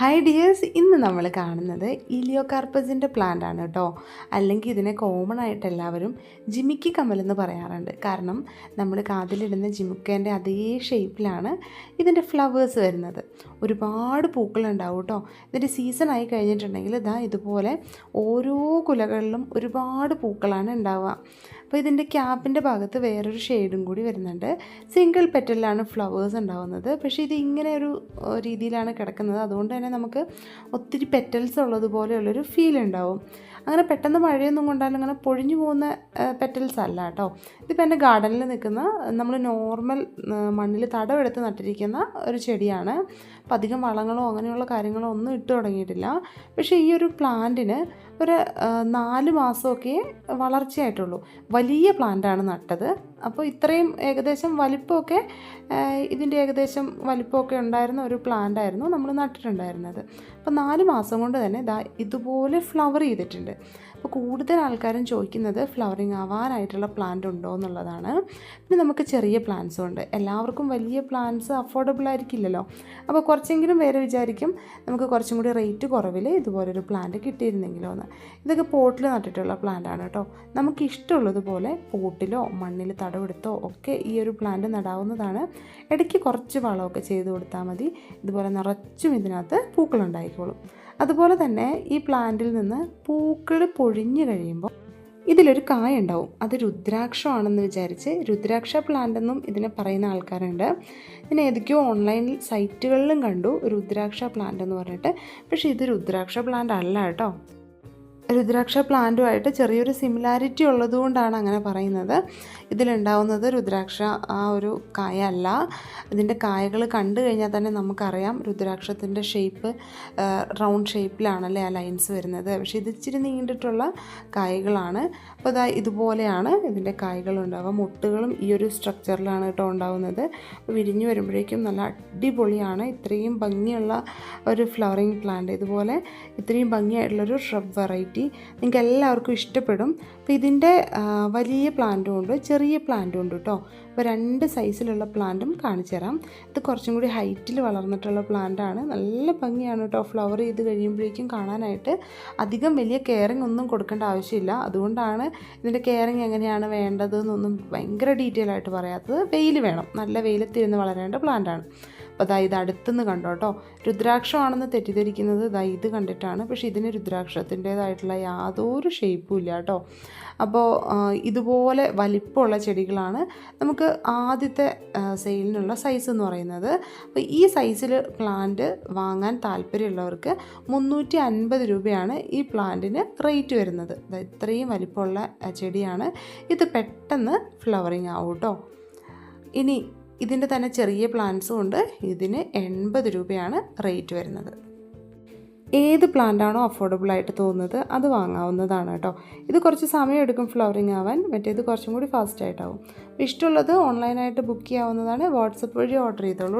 Hi dears ഇന്ന് നമ്മൾ കാണുന്നത് ഇലിയോകാർപ്പസിന്റെ പ്ലാന്റ് ആണ് കേട്ടോ അല്ലെങ്കിൽ ഇതിനെ കോമൺ ആയിട്ട് എല്ലാവരും ജിമിക്കി കമൽ എന്ന് പറയാറുണ്ട്. കാരണം നമ്മൾ കാതിലിടുന്ന ജിമുക്കേന്റെ അതേ ഷേപ്പിലാണ് ഇതിന്റെ ഫ്ലവേഴ്സ് വരുന്നത്. ഒരുപാട് പൂക്കളുണ്ടാവും കേട്ടോ ഇതിന്റെ സീസൺ ആയി കഴിഞ്ഞിട്ടുണ്ടെങ്കിൽ ഇതാ ഇതുപോലെ ഓരോ കുലകളിലും ഒരുപാട് പൂക്കളാണ് ഉണ്ടാവുക. അപ്പോൾ ഇതിന്റെ ക്യാപ്പിന്റെ ഭാഗത്ത് വേറൊരു ഷെയ്ഡും കൂടി വരുന്നുണ്ട്. സിംഗിൾ പെറ്റലിലാണ് ഫ്ലവേഴ്സ് ഉണ്ടാവുന്നത്. പക്ഷേ ഇത് ഇങ്ങനെ ഒരു രീതിയിലാണ് കിടക്കുന്നത്. അതുകൊണ്ട് തന്നെ നമുക്ക് ഒത്തിരി പെറ്റൽസ് ഉള്ളതുപോലെയുള്ളൊരു ഫീൽ ഉണ്ടാവും. അങ്ങനെ പെട്ടെന്ന് മഴയൊന്നും കൊണ്ടാലും അങ്ങനെ പൊഴിഞ്ഞു പോകുന്ന പെറ്റൽസ് അല്ല കേട്ടോ. ഇതിപ്പോൾ എന്റെ ഗാർഡനിൽ നിൽക്കുന്ന നമ്മൾ നോർമൽ മണ്ണിൽ തടവെടുത്ത് നട്ടിരിക്കുന്ന ഒരു ചെടിയാണ്. അപ്പം അധികം വളങ്ങളോ അങ്ങനെയുള്ള കാര്യങ്ങളോ ഒന്നും ഇട്ട് തുടങ്ങിയിട്ടില്ല. പക്ഷേ ഈ ഒരു പ്ലാന്റിന് ഒരു നാല് മാസമൊക്കെ വളർച്ചയായിട്ടുള്ളൂ. വലിയ പ്ലാന്റാണ് നട്ടത്. അപ്പോൾ ഇത്രയും ഏകദേശം വലിപ്പമൊക്കെ ഇതിന്റെ ഏകദേശം വലിപ്പമൊക്കെ ഉണ്ടായിരുന്ന ഒരു പ്ലാന്റായിരുന്നു നമ്മൾ നട്ടിട്ടുണ്ടായിരുന്നത്. അപ്പോൾ നാല് മാസം കൊണ്ട് തന്നെ ഇതാ ഇതുപോലെ ഫ്ലവർ ചെയ്തിട്ടുണ്ട്. അപ്പോൾ കൂടുതൽ ആൾക്കാരും ചോദിക്കുന്നത് ഫ്ലവറിങ് ആവാനായിട്ടുള്ള പ്ലാന്റ് ഉണ്ടോ എന്നുള്ളതാണ്. പിന്നെ നമുക്ക് ചെറിയ പ്ലാന്റ്സും ഉണ്ട്. എല്ലാവർക്കും വലിയ പ്ലാന്റ്സ് അഫോർഡബിൾ ആയിരിക്കില്ലല്ലോ. അപ്പോൾ കുറച്ചെങ്കിലും വേറെ വിചാരിക്കും നമുക്ക് കുറച്ചും കൂടി റേറ്റ് കുറവിൽ ഇതുപോലൊരു പ്ലാന്റ് കിട്ടിയിരുന്നെങ്കിലോ എന്ന് ഇതൊക്കെ പോട്ടിൽ നട്ടിട്ടുള്ള പ്ലാന്റ് ആണ് കേട്ടോ നമുക്ക് ഇഷ്ടമുള്ളതുപോലെ പോട്ടിലോ മണ്ണിൽ തടവെടുത്തോ ഒക്കെ ഈ ഒരു പ്ലാന്റ് നടാവുന്നതാണ്. ഇടയ്ക്ക് കുറച്ച് വളമൊക്കെ ചെയ്ത് കൊടുത്താൽ മതി. ഇതുപോലെ നിറച്ചും ഇതിനകത്ത് പൂക്കളുണ്ടായിക്കോളും അതുപോലെ തന്നെ ഈ പ്ലാന്റിൽ നിന്ന് പൂക്കൾ പൊഴിഞ്ഞു കഴിയുമ്പോൾ ഇതിലൊരു കായ ഉണ്ടാവും. അത് രുദ്രാക്ഷമാണെന്ന് വിചാരിച്ച് രുദ്രാക്ഷ പ്ലാന്റ് എന്നും ഇതിനെ പറയുന്ന ആൾക്കാരുണ്ട്. ഞാൻ ഏതൊക്കെയോ ഓൺലൈൻ സൈറ്റുകളിലും കണ്ടു രുദ്രാക്ഷ പ്ലാന്റ് എന്ന് പറഞ്ഞിട്ട്. പക്ഷേ ഇത് രുദ്രാക്ഷ പ്ലാന്റ് അല്ല കേട്ടോ രുദ്രാക്ഷ പ്ലാന്റുമായിട്ട് ചെറിയൊരു സിമിലാരിറ്റി ഉള്ളതുകൊണ്ടാണ് അങ്ങനെ പറയുന്നത്. ഇതിലുണ്ടാവുന്നത് രുദ്രാക്ഷ ആ ഒരു കായ അല്ല ഇതിന്റെ കായകൾ കണ്ടു കഴിഞ്ഞാൽ തന്നെ നമുക്കറിയാം രുദ്രാക്ഷത്തിന്റെ ഷേപ്പ് റൗണ്ട് ഷേപ്പിലാണല്ലേ ആ ലൈൻസ് വരുന്നത്. പക്ഷെ ഇത് ഇച്ചിരി നീണ്ടിട്ടുള്ള കായകളാണ്. അപ്പോൾ ഇതാ ഇതുപോലെയാണ് ഇതിന്റെ കായകൾ ഉണ്ടാവുക മുട്ടുകളും ഈ ഒരു സ്ട്രക്ചറിലാണ് കേട്ടോ ഉണ്ടാവുന്നത്. വിരിഞ്ഞു വരുമ്പോഴേക്കും നല്ല അടിപൊളിയാണ്. ഇത്രയും ഭംഗിയുള്ള ഒരു ഫ്ലവറിങ് പ്ലാന്റ് ഇതുപോലെ ഇത്രയും ഭംഗിയായിട്ടുള്ളൊരു ഷ്രബ് വെറൈറ്റി നിങ്ങൾക്ക് എല്ലാവർക്കും ഇഷ്ടപ്പെടും. അപ്പോൾ ഇതിന്റെ വലിയ പ്ലാന്റും ഉണ്ട് ചെറിയ പ്ലാന്റും ഉണ്ട് കേട്ടോ അപ്പോൾ രണ്ട് സൈസിലുള്ള പ്ലാന്റും കാണിച്ചു തരാം. ഇത് കുറച്ചും കൂടി ഹൈറ്റിൽ വളർന്നിട്ടുള്ള പ്ലാന്റാണ്. നല്ല ഭംഗിയാണ് കേട്ടോ ഫ്ലവർ ചെയ്ത് കഴിയുമ്പോഴേക്കും കാണാനായിട്ട്. അധികം വലിയ കെയറിങ് ഒന്നും കൊടുക്കേണ്ട ആവശ്യമില്ല. അതുകൊണ്ടാണ് ഇതിന്റെ കെയറിങ് എങ്ങനെയാണ് വേണ്ടതെന്നൊന്നും ഭയങ്കര ഡീറ്റെയിൽ ആയിട്ട് പറയാത്തത്. വെയിൽ വേണം. നല്ല വെയിലത്തിരുന്ന് വളരേണ്ട പ്ലാന്റാണ്. അപ്പോൾ ദാ ഇത് അടുത്തുനിന്ന് കണ്ടോ കേട്ടോ. രുദ്രാക്ഷമാണെന്ന് തെറ്റിദ്ധരിക്കുന്നത് ദാ ഇത് കണ്ടിട്ടാണ്. പക്ഷേ ഇതിന് രുദ്രാക്ഷത്തിന്റേതായിട്ടുള്ള യാതൊരു ഷേപ്പും ഇല്ല കേട്ടോ. അപ്പോൾ ഇതുപോലെ വലിപ്പമുള്ള ചെടികളാണ് നമുക്ക് ആദ്യത്തെ സെയിലിനുള്ള സൈസ് എന്ന് പറയുന്നത്. അപ്പോൾ ഈ സൈസിൽ പ്ലാന്റ് വാങ്ങാൻ താല്പര്യമുള്ളവർക്ക് മുന്നൂറ്റി അൻപത് രൂപയാണ് ഈ പ്ലാന്റിന് റേറ്റ് വരുന്നത്. ഇത്രയും വലിപ്പമുള്ള ചെടിയാണ്. ഇത് പെട്ടെന്ന് ഫ്ലവറിങ് ആവും കേട്ടോ. ഇനി ഇതിന്റെ തന്നെ ചെറിയ പ്ലാന്റ്സും ഉണ്ട്. ഇതിന് എൺപത് രൂപയാണ് റേറ്റ് വരുന്നത്. ഏത് പ്ലാന്റ് ആണോ അഫോർഡബിൾ ആയിട്ട് തോന്നുന്നത് അത് വാങ്ങാവുന്നതാണ് കേട്ടോ. ഇത് കുറച്ച് സമയം എടുക്കും ഫ്ലവറിങ് ആവാൻ. മറ്റേത് കുറച്ചും കൂടി ഫാസ്റ്റ് ആയിട്ടാവും. ഇഷ്ടമുള്ളത് ഓൺലൈനായിട്ട് ബുക്ക് ചെയ്യാവുന്നതാണ്. വാട്സപ്പ് വഴി ഓർഡർ ചെയ്തോളൂ